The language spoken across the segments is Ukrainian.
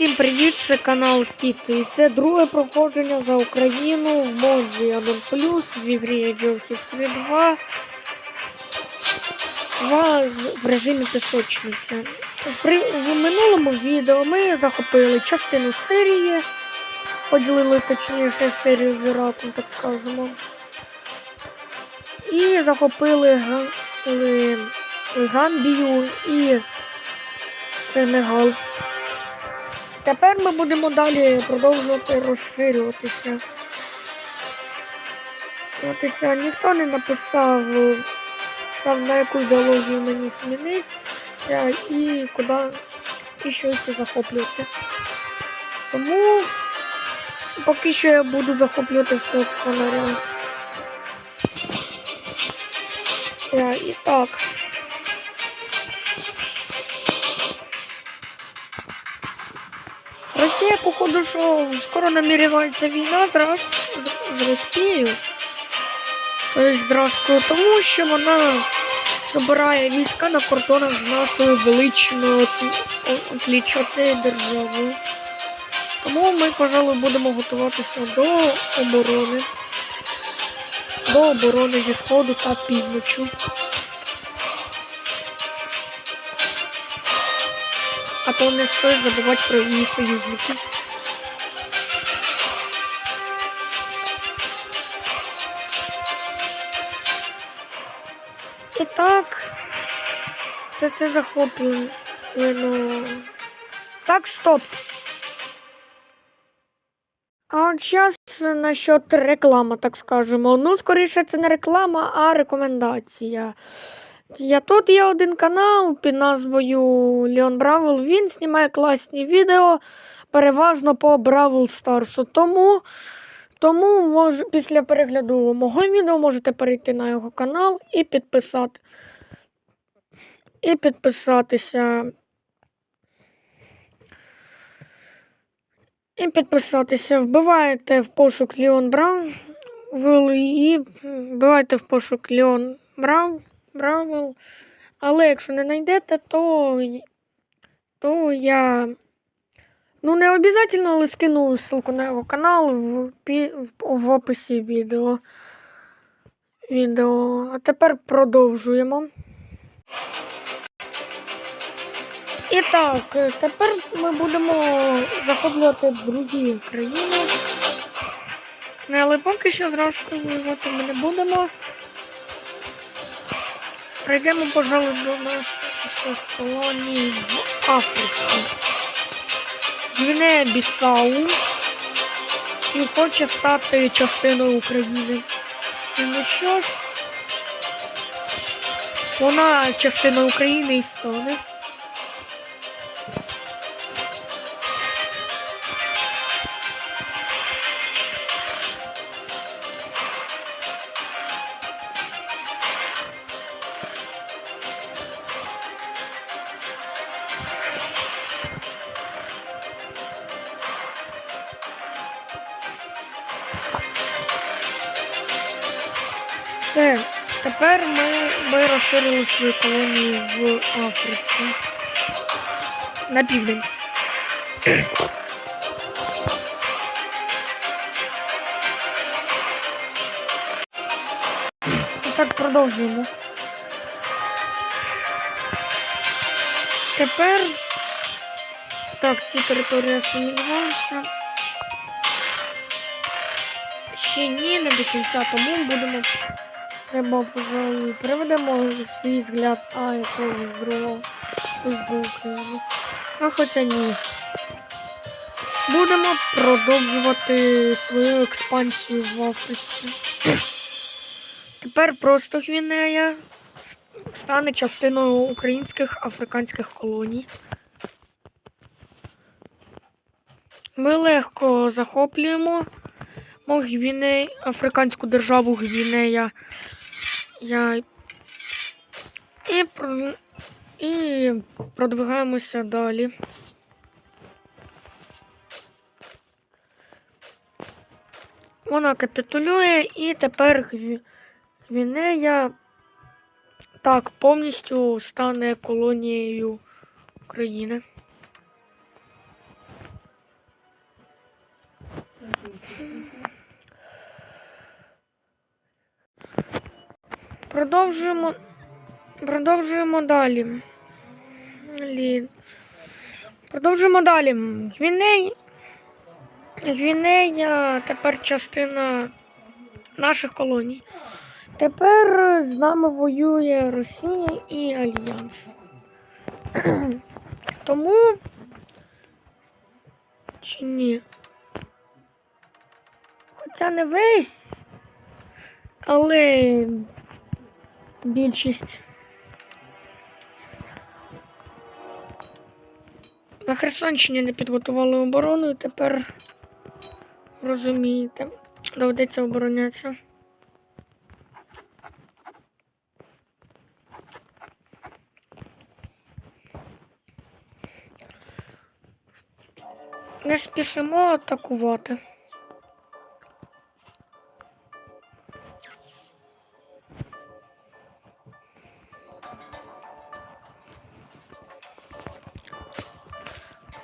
Всім привіт, це канал Кіт. І це друге проходження за Україну в моді 1+, в ігрі of History 2. 2 в режимі пісочниці. При, в минулому відео ми захопили частину серії, поділили точніше серію з Іраком, так скажемо. І захопили Га- Гамбію і Сенегал. Тепер ми будемо далі продовжувати розширюватися. Отися, ніхто не написав, сам на яку ідеологію мені змінитися і куди і що йти захоплювати. Тому поки що я буду захоплювати все фонаря. І так. Росія, походу, що скоро наміряється війна з, Раш... з- Росією. Тобто з Рашкою, тому що вона збирає війська на кордонах з нашою величною отлічною державою. Тому ми, пожалуй, будемо готуватися до оборони. До оборони зі сходу та півночі. А то не стоїть забувати про її союзників. І так, це. Так, стоп. А от зараз насчет реклама, так скажемо. Ну, скоріше, це не реклама, а рекомендація. Я тут є один канал під назвою Леон Бравл. Він знімає класні відео, переважно по Бравл Старсу. Тому, тому мож, після перегляду мого відео можете перейти на його канал і підписати. І підписатися. І підписатися. Вбиваєте в пошук Леон Браун і вбиваєте в пошук Леон Браун. Бравл. Але якщо не знайдете, то, то я. Ну, не обов'язково, але скину ссылку на його канал в, в, описі відео. відео. А тепер продовжуємо. І так, тепер ми будемо захоплювати другі країни. Ну, Але поки що з Рашкою воювати ми не будемо. Прийдемо, пожалуй, до наших колоній в Африці. Гвінея Бісау і хоче стати частиною України. І ну що ж, вона частина України і стане. Тепер ми, ми розширили свої колонії в Африці. На південь. І так продовжуємо. Тепер. Так, ці території асимілювалися. Ще ні, не до кінця, тому будемо. Треба, пожалуй, приведемо свій взгляд, а якого з другого з України. А хоча ні. Будемо продовжувати свою експансію в Африці. Тепер просто Гвінея стане частиною українських африканських колоній. Ми легко захоплюємо Мо Гвіней, африканську державу Гвінея. Я... І, про- і продвигаємося далі. Вона капітулює і тепер Гвінея так повністю стане колонією України. Продовжуємо. Продовжуємо далі. Лі. Продовжуємо далі. Гвіней. Гвінея тепер частина наших колоній. Тепер з нами воює Росія і Альянс. Тому. Чи ні? Хоча не весь, але більшість. На Херсонщині не підготували оборону і тепер розумієте, доведеться оборонятися. Не спішимо атакувати.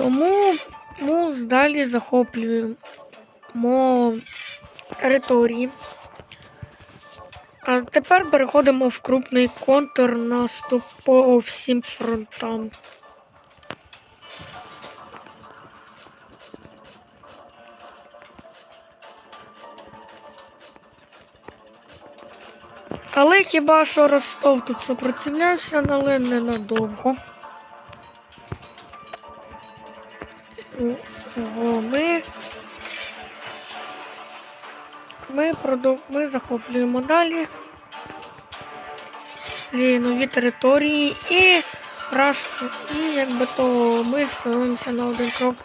Тому ми далі захоплюємо території. А тепер переходимо в крупний контрнаступ по всім фронтам. Але хіба що Ростов тут супротивлявся, але ненадовго. Ми. Ми продов... ми захоплюємо далі. Нові території і рашку. І якби то ми становимося на один крок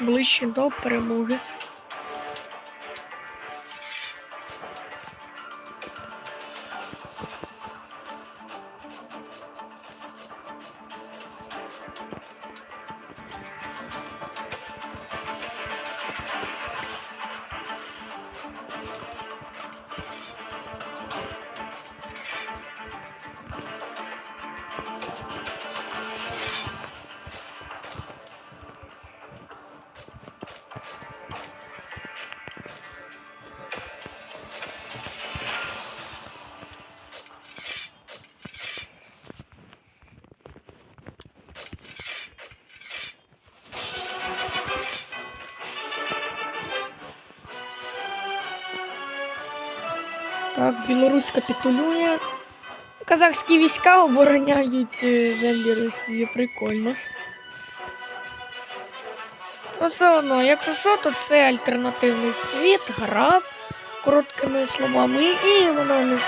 ближче до перемоги. Так, Білорусь капітулює. Казахські війська обороняють е, землі Росії. Прикольно. Ну, все одно, якщо що, то це альтернативний світ, гра короткими словами, і воно.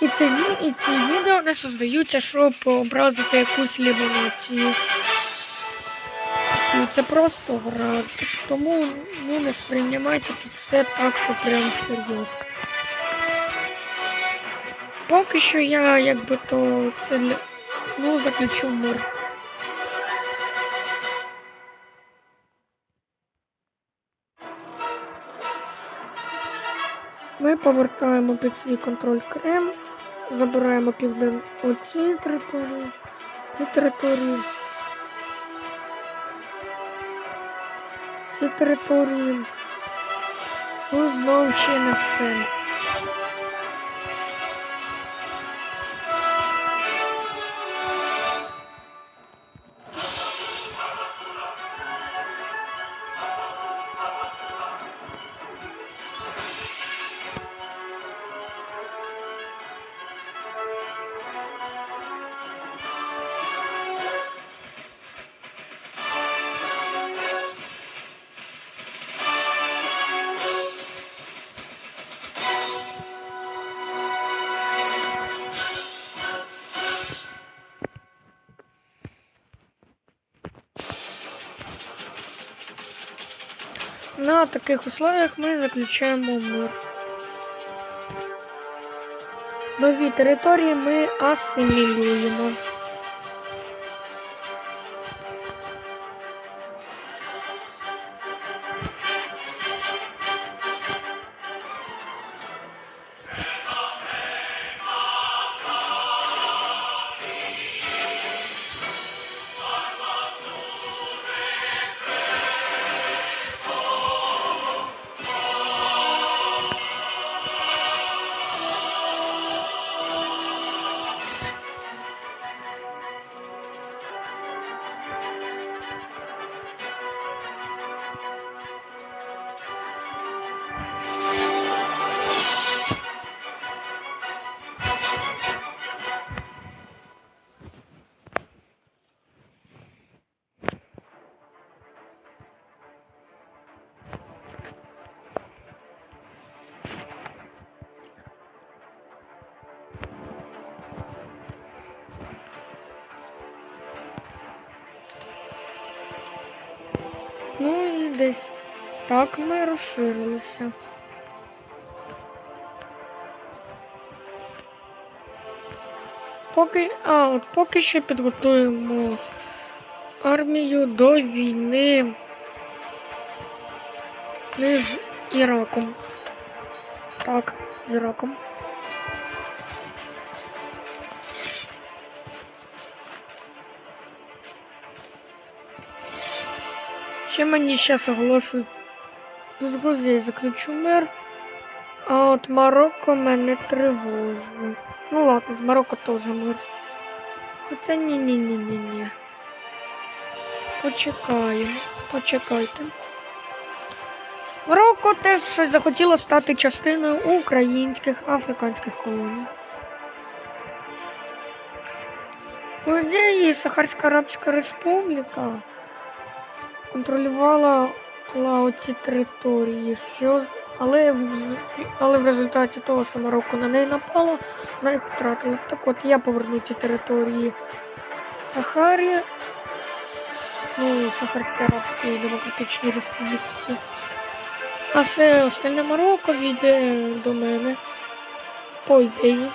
І це і ці відео не создаються, щоб образити якусь либо націю. Це просто гра. Тому ну, не сприймайте тут все так, що прям серйозно. Поки що я якби то це ну, заключу мир. Ми повертаємо під свій контроль Крим, забираємо південні оці території, ці території. Ці території. Ну, знову ще не все. На таких условиях ми заключаємо мир. Нові території ми асимілюємо. Десь так ми розширилися. Поки, а, от поки що підготуємо армію до війни з Іраком. Так, з Іраком. Ще мені зараз оголошують з Грузією заключу мир, а от Марокко мене тривожить. Ну ладно, з Марокко теж мир. Хоча ні-ні-ні-ні-ні. Почекаємо, почекайте. Марокко теж щось захотіло стати частиною українських африканських колоній. По ідеї, Сахарська Арабська Республіка контролювала ла, оці території, що, але, але в результаті того, що Марокко на неї напало, вона їх втратила. Так от я поверну ці території Сахарі, ну, Сахарській Арабській Демократичній Республіці. А все остальне Марокко війде до мене. По ідеї.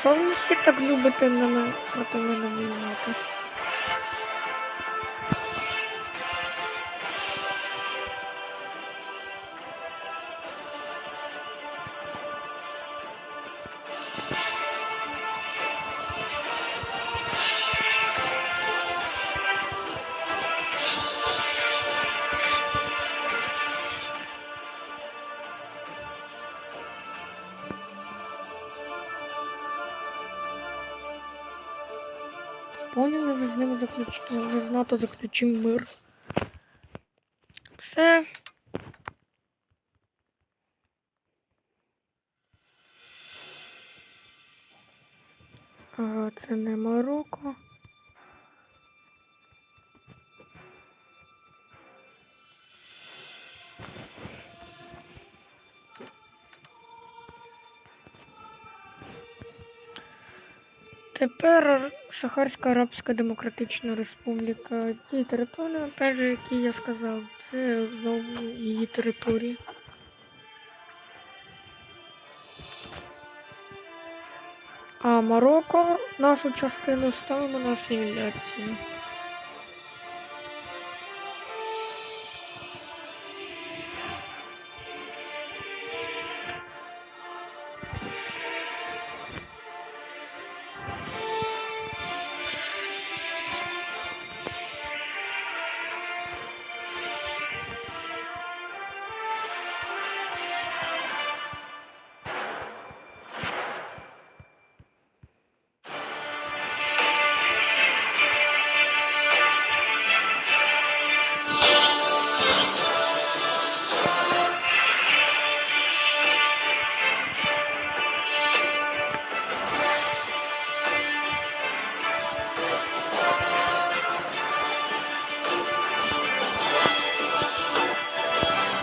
Що ви всі так любите мене? Проти мене воювати? Поняли, вже з ними заключили, вже з НАТО заключив мир. Все. Ага, це не Марокко. Тепер Сахарська Арабська Демократична Республіка. Ті території, опять же, які я сказав, це знову її території. А Марокко нашу частину ставимо на асиміляцію.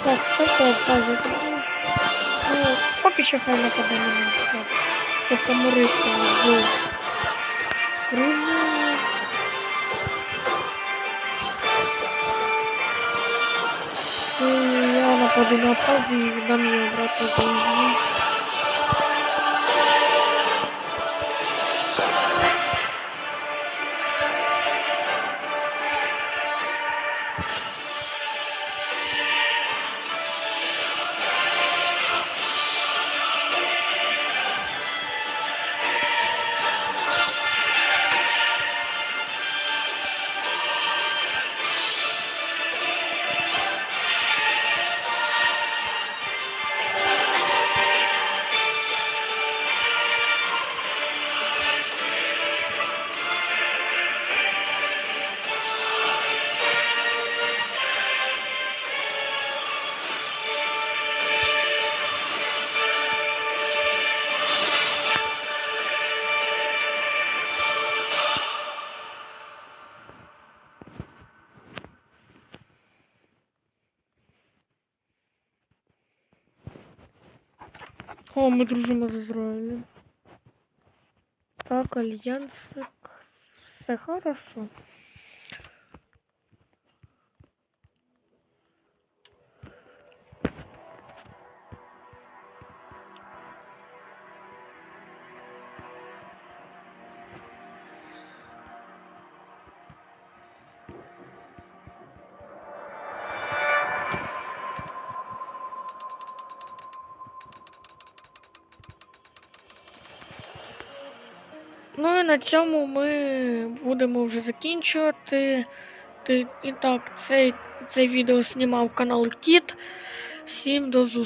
Так, що це кажуть? Ну, поки що хай нападе на нас, так. Щоб помиритися в Грузії. Я нападу на пазу и віддам ее обратно ми дружимо з Ізраїлем. Так, альянсик. Все хорошо. І на цьому ми будемо вже закінчувати. Ти- І так, цей, це відео знімав канал Кіт. Всім до зустрічі.